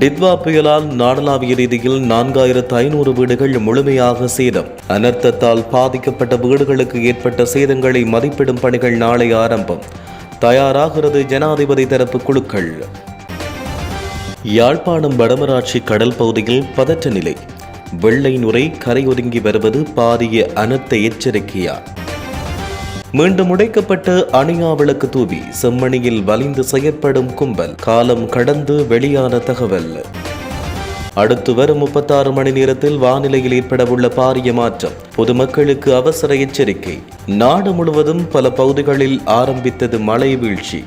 டித்வா புயலால் நாடளாவிய ரீதியில் நான்காயிரத்து ஐநூறு வீடுகள் முழுமையாக சேதம். அனர்த்தத்தால் பாதிக்கப்பட்ட வீடுகளுக்கு ஏற்பட்ட சேதங்களை மதிப்பிடும் பணிகள் நாளை ஆரம்பம். தயாராகிறது ஜனாதிபதி தரப்பு குழுக்கள். யாழ்ப்பாணம் வடமராட்சி கடல் பகுதியில் பதற்ற நிலை. வெள்ளை நுரை கரையொதுங்கி வருவது பாரிய அனர்த்த எச்சரிக்கையா? மீண்டும் உடைக்கப்பட்ட அணியா விளக்கு தூவி செம்மணியில் வலிந்து செயற்படும் கும்பல் காலம் கடந்து வெளியான தகவல். அடுத்து வரும் முப்பத்தாறு மணி நேரத்தில் வானிலையில் ஏற்படவுள்ள பாரிய மாற்றம். பொதுமக்களுக்கு அவசர எச்சரிக்கை. நாடு முழுவதும் பல பகுதிகளில் ஆரம்பித்தது மழை வீழ்ச்சி.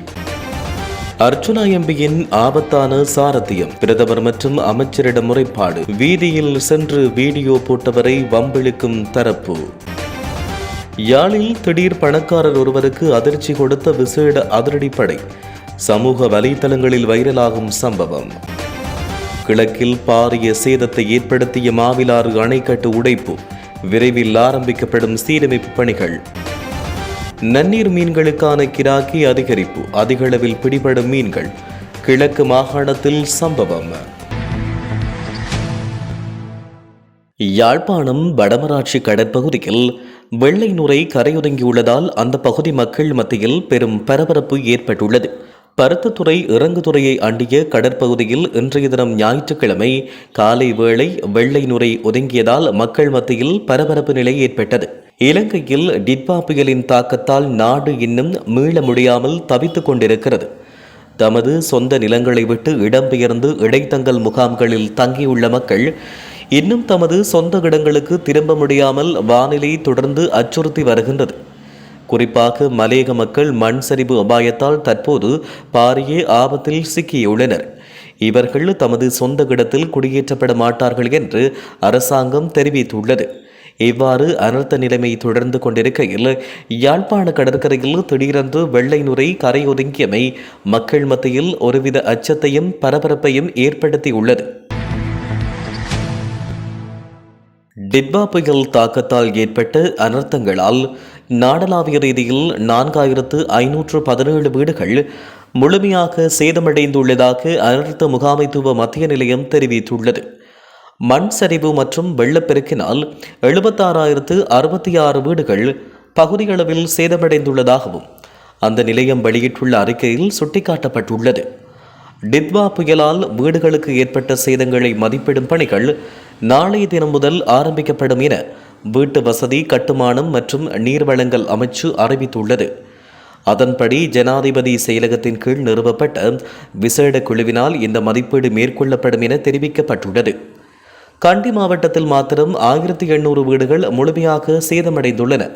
அர்ச்சுனா எம்பியின் ஆபத்தான சாரத்தியம். பிரதமர் மற்றும் அமைச்சரிடம் முறைப்பாடு. வீதியில் சென்று வீடியோ போட்டவரை வம்பிழுக்கும் தரப்பு. யாழில் திடீர் பணக்காரர் ஒருவருக்கு அதிர்ச்சி கொடுத்த விசேட அதிரடிப்படை சமூக வலைதளங்களில் வைரலாகும் சம்பவம். கிழக்கில் பாரிய சேதத்தை ஏற்படுத்திய மாவிலாறு அணைக்கட்டு உடைப்பு. விரைவில் ஆரம்பிக்கப்படும் சீரமைப்பு பணிகள். நன்னீர் மீன்களுக்கான கிராக்கி அதிகரிப்பு. அதிகளவில் பிடிபடும் மீன்கள். கிழக்கு மாகாணத்தில் சம்பவம். யாழ்ப்பாணம் வடமராட்சி கடற்பகுதியில் வெள்ளை நுரை கரையொதுங்கியுள்ளதால் அந்த பகுதி மக்கள் மத்தியில் பெரும் பரபரப்பு ஏற்பட்டுள்ளது. பருத்தத்துறை இறங்குதுறையை அண்டிய கடற்பகுதியில் இன்றைய தினம் ஞாயிற்றுக்கிழமை காலை வேளை வெள்ளை நுரை ஒதுங்கியதால் மக்கள் மத்தியில் பரபரப்பு நிலை ஏற்பட்டது. இலங்கையில் டிட்பா புயலின் தாக்கத்தால் நாடு இன்னும் மீள முடியாமல் தவித்துக் கொண்டிருக்கிறது. தமது சொந்த நிலங்களை விட்டு இடம்பெயர்ந்து இடைத்தங்கல் முகாம்களில் தங்கியுள்ள மக்கள் இன்னும் தமது சொந்த இடங்களுக்கு திரும்ப முடியாமல் வானிலை தொடர்ந்து அச்சுறுத்தி வருகின்றது. குறிப்பாக மலேக மக்கள் மண் சரிவு அபாயத்தால் தற்போது பாரிய ஆபத்தில் சிக்கியுள்ளனர். இவர்கள் தமது சொந்த இடத்தில் குடியேற்றப்பட மாட்டார்கள் என்று அரசாங்கம் தெரிவித்துள்ளது. இவ்வாறு அனர்த்த நிலைமை தொடர்ந்து கொண்டிருக்கையில் யாழ்ப்பாண கடற்கரையில் திடீரென்று வெள்ளை நுரை கரையொதுங்கியமை மக்கள் மத்தியில் ஒருவித அச்சத்தையும் பரபரப்பையும் ஏற்படுத்தியுள்ளது. டிட்பா புயல் தாக்கத்தால் ஏற்பட்ட அனர்த்தங்களால் நாடளாவிய ரீதியில் நான்காயிரத்து ஐநூற்று பதினேழு வீடுகள் முழுமையாக சேதமடைந்துள்ளதாக அனர்த்த முகாமைத்துவ மத்திய நிலையம் தெரிவித்துள்ளது. மண் சரிவு மற்றும் வெள்ளப்பெருக்கினால் எழுபத்தாறாயிரத்து அறுபத்தி ஆறு வீடுகள் பகுதியளவில் சேதமடைந்துள்ளதாகவும் அந்த நிலையம் வெளியிட்டுள்ள அறிக்கையில் சுட்டிக்காட்டப்பட்டுள்ளது. டித்வா புயலால் வீடுகளுக்கு ஏற்பட்ட சேதங்களை மதிப்பிடும் பணிகள் நாளைய தினம் முதல் ஆரம்பிக்கப்படும் என வீட்டு வசதி கட்டுமானம் மற்றும் நீர்வளங்கள் அமைச்சு அறிவித்துள்ளது. அதன்படி ஜனாதிபதி செயலகத்தின் கீழ் நிறுவப்பட்ட விசேட குழுவினால் இந்த மதிப்பீடு மேற்கொள்ளப்படும் என தெரிவிக்கப்பட்டுள்ளது. கண்டி மாவட்டத்தில் மாத்திரம் ஆயிரத்தி எண்ணூறு வீடுகள் முழுமையாக சேதமடைந்துள்ளன.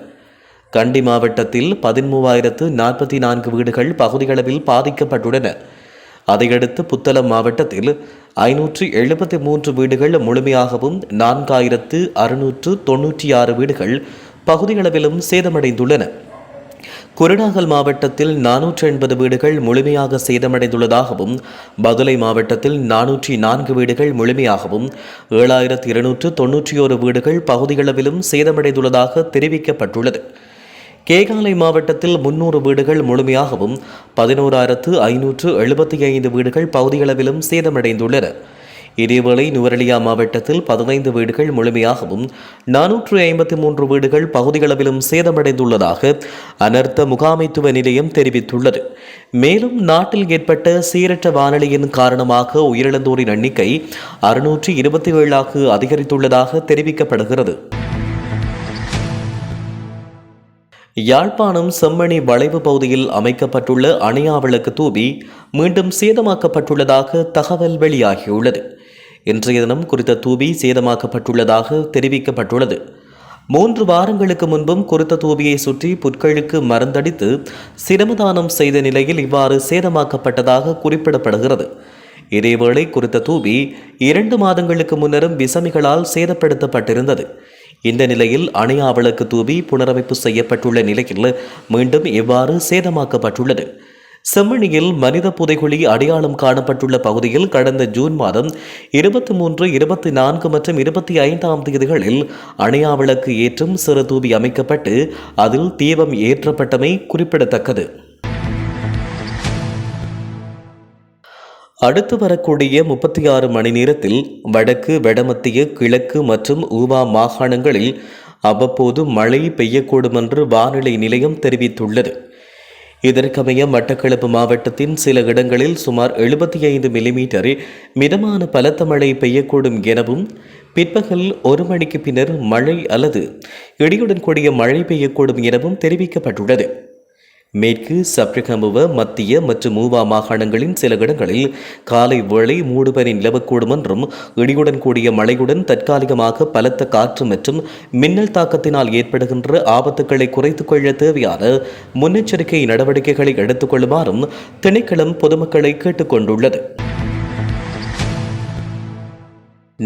கண்டி மாவட்டத்தில் பதிமூவாயிரத்து நாற்பத்தி நான்கு வீடுகள் பகுதிகளவில் பாதிக்கப்பட்டுள்ளன. அதையடுத்து புத்தளம் மாவட்டத்தில் ஐநூற்று எழுபத்தி மூன்று வீடுகள் முழுமையாகவும் நான்காயிரத்து அறுநூற்று தொன்னூற்றி ஆறு வீடுகள் பகுதியளவிலும் சேதமடைந்துள்ளன. குருநாகல் மாவட்டத்தில் நானூற்றி எண்பது வீடுகள் முழுமையாக சேதமடைந்துள்ளதாகவும் பதுளை மாவட்டத்தில் நானூற்றி நான்கு வீடுகள் முழுமையாகவும் ஏழாயிரத்து இருநூற்று தொன்னூற்றி ஓரு வீடுகள் பகுதியளவிலும் சேதமடைந்துள்ளதாக தெரிவிக்கப்பட்டுள்ளது. கேகாலை மாவட்டத்தில் முன்னூறு வீடுகள் முழுமையாகவும் பதினோராயிரத்து ஐநூற்று எழுபத்தி ஐந்து வீடுகள் பகுதியளவிலும் சேதமடைந்துள்ளன. இதேவேளை நுவரலியா மாவட்டத்தில் பதினைந்து வீடுகள் முழுமையாகவும் நானூற்று ஐம்பத்தி மூன்று வீடுகள் பகுதியளவிலும் சேதமடைந்துள்ளதாக அனர்த்த முகாமைத்துவ நிலையம் தெரிவித்துள்ளது. மேலும் நாட்டில் ஏற்பட்ட சீரற்ற வானிலையின் காரணமாக உயிரிழந்தோரின் எண்ணிக்கை அறுநூற்று இருபத்தி ஏழாக அதிகரித்துள்ளதாக தெரிவிக்கப்படுகிறது. யாழ்ப்பாணம் செம்மணி வளைவு பகுதியில் அமைக்கப்பட்டுள்ள அணையா விளக்கு தூபி மீண்டும் சேதமாக்கப்பட்டுள்ளதாக தகவல் வெளியாகியுள்ளது. இன்றைய தினம் குறித்த தூபி சேதமாக்கப்பட்டுள்ளதாக தெரிவிக்கப்பட்டுள்ளது. மூன்று வாரங்களுக்கு முன்பும் குறித்த தூபியை சுற்றி புற்களுக்கு மருந்தடித்து சிரமதானம் செய்த நிலையில் இவ்வாறு சேதமாக்கப்பட்டதாக குறிப்பிடப்படுகிறது. இதேவேளை குறித்த தூபி இரண்டு மாதங்களுக்கு முன்னரும் விசமிகளால் சேதப்படுத்தப்பட்டிருந்தது. இந்த நிலையில் அணையா விளக்கு தூவி புனரமைப்பு செய்யப்பட்டுள்ள நிலையில் மீண்டும் எவ்வாறு சேதமாக்கப்பட்டுள்ளது. செம்மணியில் மனித புதைகுழி அடையாளம் காணப்பட்டுள்ள பகுதியில் கடந்த ஜூன் மாதம் இருபத்தி மூன்று இருபத்தி நான்கு மற்றும் இருபத்தி ஐந்தாம் தேதிகளில் அணையா விளக்கு ஏற்றும் சிறு தூவி அமைக்கப்பட்டு அதில் தீபம் ஏற்றப்பட்டமை குறிப்பிடத்தக்கது. அடுத்து வரக்கூடிய முப்பத்தி ஆறு மணி நேரத்தில் வடக்கு வடமத்திய கிழக்கு மற்றும் ஊவா மாகாணங்களில் அவ்வப்போது மழை பெய்யக்கூடும் என்று வானிலை நிலையம் தெரிவித்துள்ளது. இதற்கமைய மட்டக்களப்பு மாவட்டத்தின் சில இடங்களில் சுமார் எழுபத்தி ஐந்து மில்லிமீட்டர் மிதமான பலத்த மழை பெய்யக்கூடும் எனவும் பிற்பகல் ஒரு மணிக்கு பின்னர் மழை அல்லது இடியுடன் கூடிய மழை பெய்யக்கூடும் எனவும் தெரிவிக்கப்பட்டுள்ளது. மேற்கு சப்ரகமுவ மத்திய மற்றும் மூவா மாகாணங்களின் சில இடங்களில் காலை வேளை மூடுபனி நிலவக்கூடும் என்றும் இடியுடன் கூடிய மழையுடன் தற்காலிகமாக பலத்த காற்று மற்றும் மின்னல் தாக்கத்தினால் ஏற்படுகின்ற ஆபத்துக்களை குறைத்துக் கொள்ள தேவையான முன்னெச்சரிக்கை நடவடிக்கைகளை எடுத்துக் கொள்ளுமாறும் திணைக்களம் பொதுமக்களை கேட்டுக்கொண்டுள்ளது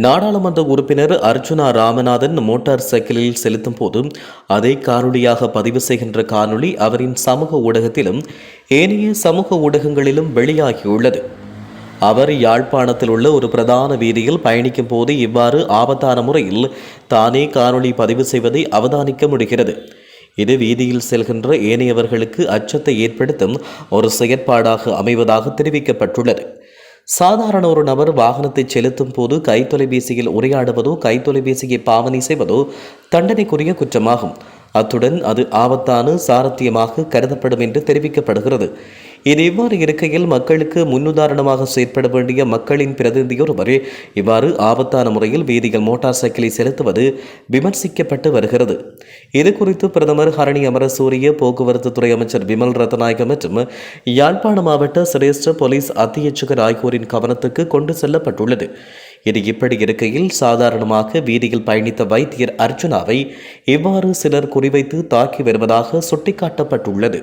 நாடாளுமன்ற உறுப்பினர் அர்ஜுனா ராமநாதன் மோட்டார் சைக்கிளில் செலுத்தும் போது அதை காணொலியாக பதிவு செய்கின்ற காணொளி அவரின் சமூக ஊடகத்திலும் ஏனைய சமூக ஊடகங்களிலும் வெளியாகியுள்ளது. அவர் யாழ்ப்பாணத்தில் உள்ள ஒரு பிரதான வீதியில் பயணிக்கும் போது இவ்வாறு ஆபத்தான முறையில் தானே காணொளி பதிவு செய்வதை அவதானிக்க முடிகிறது. இது வீதியில் செல்கின்ற ஏனையவர்களுக்கு அச்சத்தை ஏற்படுத்தும் ஒரு செயற்பாடாக அமைவதாக தெரிவிக்கப்பட்டுள்ளது. சாதாரண ஒரு நபர் வாகனத்தை செலுத்தும் போது கைத்தொலைபேசியில் உரையாடுவதோ கைத்தொலைபேசியை பாவனை செய்வதோ தண்டனைக்குரிய குற்றமாகும். அத்துடன் அது ஆபத்தான சாரத்தியமாக கருதப்படும் என்று தெரிவிக்கப்படுகிறது. இது இவ்வாறு இருக்கையில் மக்களுக்கு முன்னுதாரணமாக செயற்பட வேண்டிய மக்களின் பிரதிநிதியொருவர். இவ்வாறு ஆபத்தான முறையில் வீதியில் மோட்டார் சைக்கிளை செலுத்துவது விமர்சிக்கப்பட்டு வருகிறது. இது குறித்து பிரதமர் ஹரணி அமரசூரிய போக்குவரத்து துறை அமைச்சர் விமல் ரத்நாயக மற்றும் யாழ்ப்பாண மாவட்ட சிரேஷ்ட போலீஸ் அத்தியட்சகர் ஆகியோரின் கவனத்துக்கு கொண்டு செல்லப்பட்டுள்ளது. இது இப்படி இருக்கையில் சாதாரணமாக வீதியில் பயணித்த வைத்தியர் அர்ஜுனாவை இவ்வாறு சிலர் குறிவைத்து தாக்கி வருவதாக சுட்டிக்காட்டப்பட்டுள்ளது.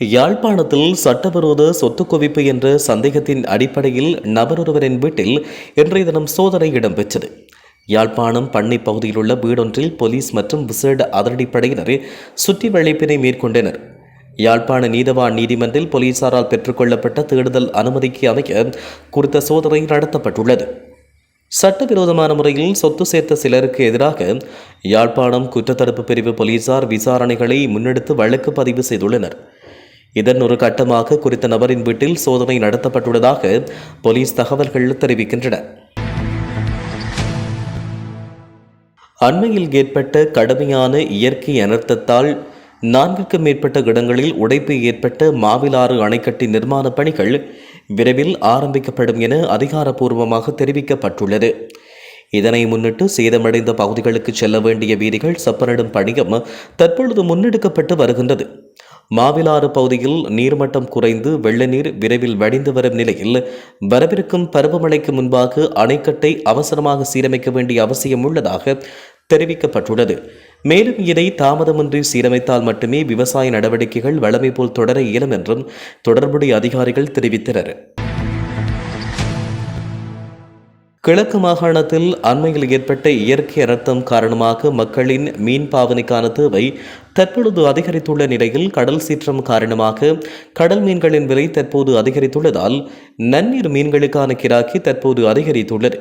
யாழ்ப்பாணத்தில் சட்டவிரோத சொத்து குவிப்பு என்ற சந்தேகத்தின் அடிப்படையில் நபரொருவரின் வீட்டில் இன்றைய தினம் சோதனை இடம்பெற்றது. யாழ்ப்பாணம் பண்ணை பகுதியில் உள்ள வீடொன்றில் போலீஸ் மற்றும் விசேட அதிரடிப்படையினர் சுற்றி வளைப்பினை மேற்கொண்டனர். யாழ்ப்பாண நீதவான் நீதிமன்றில் போலீசாரால் பெற்றுக்கொள்ளப்பட்ட தேடுதல் அனுமதிக்கு அமைய குறித்த சோதனை நடத்தப்பட்டுள்ளது. சட்டவிரோதமான முறையில் சொத்து சேர்த்த சிலருக்கு எதிராக யாழ்ப்பாணம் குற்றத்தடுப்பு பிரிவு போலீசார் விசாரணைகளை முன்னெடுத்து வழக்கு பதிவு செய்துள்ளனர். இதன் ஒரு கட்டமாக குறித்த நபரின் வீட்டில் சோதனை நடத்தப்பட்டுள்ளதாக போலீஸ் தகவல்கள் தெரிவிக்கின்றன. அண்மையில் ஏற்பட்ட கடுமையான இயற்கை அனர்த்தத்தால் நான்குக்கும் மேற்பட்ட இடங்களில் உடைப்பு ஏற்பட்ட மாவிலாறு அணைக்கட்டி நிர்மாண பணிகள் விரைவில் ஆரம்பிக்கப்படும் என அதிகாரப்பூர்வமாக தெரிவிக்கப்பட்டுள்ளது. இதனை முன்னிட்டு சேதமடைந்த பகுதிகளுக்கு செல்ல வேண்டிய வீதிகள் செப்பனிடும் பணியும் தற்பொழுது முன்னெடுக்கப்பட்டு வருகின்றது. மாவிலாறு பகுதியில் நீர்மட்டம் குறைந்து வெள்ள நீர் விரைவில் வடிந்து வரும் நிலையில் வரவிருக்கும் பருவமழைக்கு முன்பாக அணைக்கட்டை அவசரமாக சீரமைக்க வேண்டிய அவசியம் உள்ளதாக தெரிவிக்கப்பட்டுள்ளது. மேலும் இதை தாமதமின்றி சீரமைத்தால் மட்டுமே விவசாய நடவடிக்கைகள் வளமை போல் தொடர இயலும் என்றும் தொடர்புடைய அதிகாரிகள் தெரிவித்தனர். கிழக்கு மாகாணத்தில் அண்மையில் ஏற்பட்ட இயற்கை அனர்த்தம் காரணமாக மக்களின் மீன் பாவனைக்கான தேவை தற்பொழுது அதிகரித்துள்ள நிலையில் கடல் சீற்றம் காரணமாக கடல் மீன்களின் விலை தற்போது அதிகரித்துள்ளதால் நன்னீர் மீன்களுக்கான கிராக்கி தற்போது அதிகரித்துள்ளது.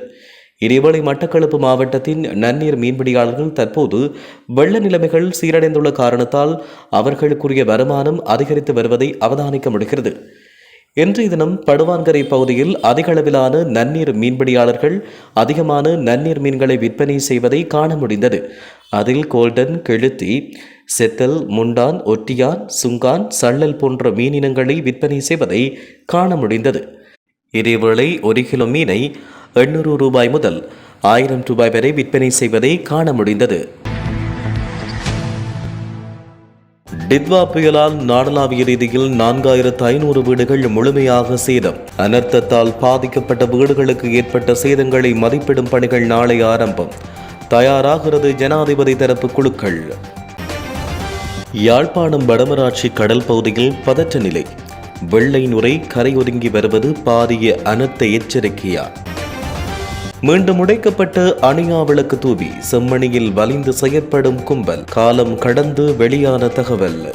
இதேவேளை மட்டக்களப்பு மாவட்டத்தின் நன்னீர் மீன்பிடியாளர்கள் தற்போது வெள்ள நிலைமைகள் சீரடைந்துள்ள காரணத்தால் அவர்களுக்குரிய வருமானம் அதிகரித்து வருவதை அவதானிக்க முடிகிறது. இன்றைய தினம் படுவான்கரை பகுதியில் அதிக அளவிலான நன்னீர் மீன்பிடியாளர்கள் அதிகமான நன்னீர் மீன்களை விற்பனை செய்வதை காண முடிந்தது. அதில் கோல்டன் கெழுத்தி செத்தல் முண்டான் ஒட்டியான் சுங்கான் சள்ளல் போன்ற மீனினங்களை விற்பனை செய்வதை காண முடிந்தது. இதேவேளை ஒரு கிலோ மீனை எண்ணூறு ரூபாய் முதல் ஆயிரம் ரூபாய் வரை விற்பனை செய்வதை காண முடிந்தது. டித்வா புயலால் நாடளாவிய ரீதியில் நான்காயிரத்து ஐநூறு வீடுகள் முழுமையாக சேதம். அனர்த்தத்தால் பாதிக்கப்பட்ட வீடுகளுக்கு ஏற்பட்ட சேதங்களை மதிப்பிடும் பணிகள் நாளை ஆரம்பம். தயாராகிறது ஜனாதிபதி தரப்பு குழுக்கள். யாழ்ப்பாணம் வடமராட்சி கடல் பகுதியில் பதற்ற நிலை. வெள்ளை நுரை கரையொதுங்கி வருவது பாரிய அனர்த்த எச்சரிக்கையா? மீண்டும் உடைக்கப்பட்ட அணியா விளக்கு தூவி செம்மணியில் வலிந்து செயற்படும் கும்பல். காலம் கடந்து வெளியான தகவல்.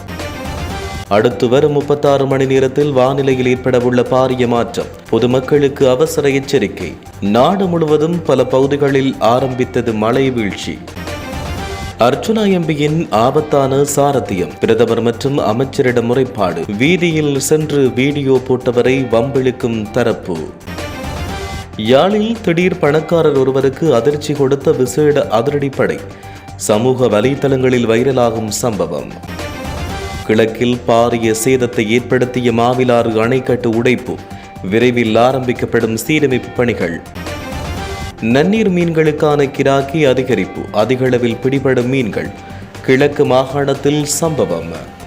அடுத்து வரும் முப்பத்தாறு மணி நேரத்தில் வானிலையில் ஏற்படவுள்ள பாரிய மாற்றம். பொதுமக்களுக்கு அவசர எச்சரிக்கை. நாடு முழுவதும் பல பகுதிகளில் ஆரம்பித்தது மழை வீழ்ச்சி. அர்ச்சுனா எம்பியின் ஆபத்தான சாரத்தியம். பிரதமர் மற்றும் அமைச்சரிடம் முறைப்பாடு. வீதியில் சென்று வீடியோ போட்டவரை வம்பிழுக்கும் தரப்பு. யாழில் திடீர் பணக்காரர் ஒருவருக்கு அதிர்ச்சி கொடுத்த விசேட அதிரடிப்படை. சமூக வலைதளங்களில் வைரலாகும் சம்பவம். கிழக்கில் பாரிய சேதத்தை ஏற்படுத்திய மாவிலாறு அணைக்கட்டு உடைப்பு. விரைவில் ஆரம்பிக்கப்படும் சீரமைப்பு பணிகள். நன்னீர் மீன்களுக்கான கிராக்கி அதிகரிப்பு. அதிகளவில் பிடிபடும் மீன்கள். கிழக்கு மாகாணத்தில் சம்பவம்.